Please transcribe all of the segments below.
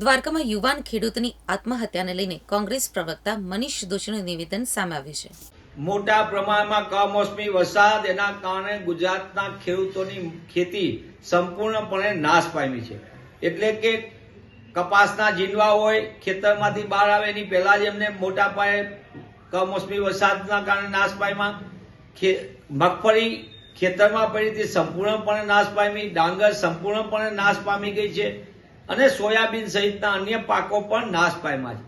દ્વારકામાં યુવાન ખેડૂતની આત્મહત્યાને લઈને કોંગ્રેસ પ્રવક્તા મનીષ દોશીનું નિવેદન સામે આવ્યું છે. મોટા પ્રમાણમાં કમોસમી વરસાદ, એના કારણે ગુજરાતના ખેડૂતોની ખેતી સંપૂર્ણપણે નાશ પામી છે. એટલે કે કપાસના જીંડવા હોય, ખેતરમાંથી બહાર આવે, એની પહેલા જ એમને મોટા પાયે કમોસમી વરસાદના કારણે નાશ પામ્યા. મગફળી ખેતરમાં પડી તે સંપૂર્ણપણે નાશ પામી, ડાંગર સંપૂર્ણપણે નાશ પામી ગઈ છે. અને સોયાબીન સહિતના અન્ય પાકો પણ નાશ પામ્યા છે.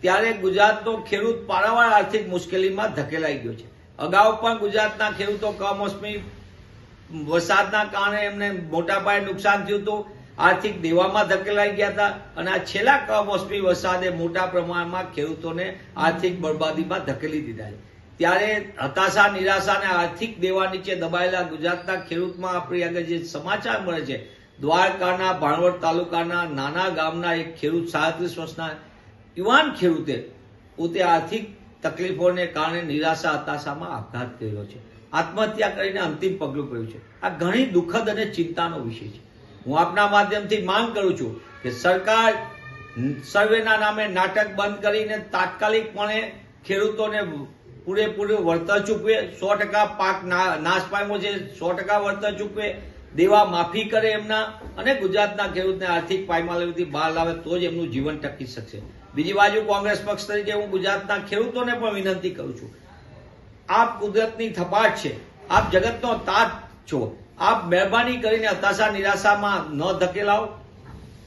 ત્યારે ગુજરાતનો ખેડૂત પારાવાર આર્થિક મુશ્કેલીમાં ધકેલાઈ ગયો છે. અગાઉ પણ ગુજરાતના ખેડૂતો કમોસમી વરસાદના કારણે એમને મોટા પાયે નુકસાન થયું હતું. આર્થિક દેવામાં ધકેલાઈ ગયા હતા અને આ છેલ્લા કમોસમી વરસાદે મોટા પ્રમાણમાં ખેડૂતોને આર્થિક બરબાદીમાં ધકેલી દીધા છે. ત્યારે હતાશા, નિરાશા અને આર્થિક દેવા નીચે દબાયેલા ગુજરાતના ખેડૂતમાં આપણી આગળ જે સમાચાર મળે છે દ્વારકાના ભાણવડ તાલુકાના નાના ગામના એક ખેડૂત સાડત્રીસ વર્ષના યુવાન ખેડૂતે પોતે આર્થિક તકલીફોને કારણે નિરાશા, હતાશામાં આપઘાત કર્યો છે. આત્મહત્યા કરીને અંતિમ પગલું કર્યું છે. આ ઘણી દુઃખદ અને ચિંતાનો વિષય છે. હું આપના માધ્યમથી માંગ કરું છું કે સરકાર સર્વેના નામે નાટક બંધ કરીને તાત્કાલિકપણે ખેડૂતોને પૂરેપૂરું વળતર ચૂકવે. સો ટકા પાક નાશ પામ્યો છે. સો ટકા વળતર ચૂકવે. દેવા માફી કરે એમના અને ગુજરાતના ખેડૂતને આર્થિક પાયમાલીથી બહાર લાવે તો જ એમનું જીવન ટકી શકશે. બીજી બાજુ કોંગ્રેસ પક્ષ તરીકે હું ગુજરાતના ખેડૂતોને પણ વિનંતી કરું છું. આપ કુદરતની થપાટ છે. આપ જગતનો તાત છો. આપ મહેરબાની કરીને હતાશા નિરાશામાં ન ધકેલાઓ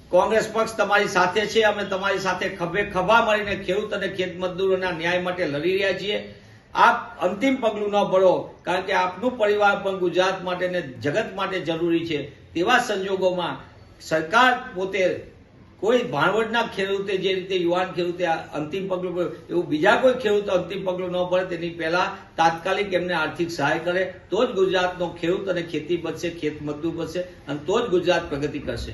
કોંગ્રેસ પક્ષ તમારી સાથે છે. અમે તમારી સાથે ખભે ખભા મળીને ખેડૂત અને ખેત મજદૂરોના ન્યાય માટે લડી રહ્યા છીએ. આપ અંતિમ પગલું ન ભરો, કારણ કે આપનું પરિવાર પણ ગુજરાત માટે ને જગત માટે જરૂરી છે. તેવા સંજોગોમાં સરકાર પોતે કોઈ ભાણવડના ખેડૂતે જે રીતે યુવાન ખેડૂતે અંતિમ પગલું એવું બીજા કોઈ ખેડૂત અંતિમ પગલું ન ભરે, તેની પહેલા તાત્કાલિક એમને આર્થિક સહાય કરે, તો જ ગુજરાતનો ખેડૂત અને ખેતી બચશે ખેત મજદૂર બચશે અને તો જ ગુજરાત પ્રગતિ કરશે.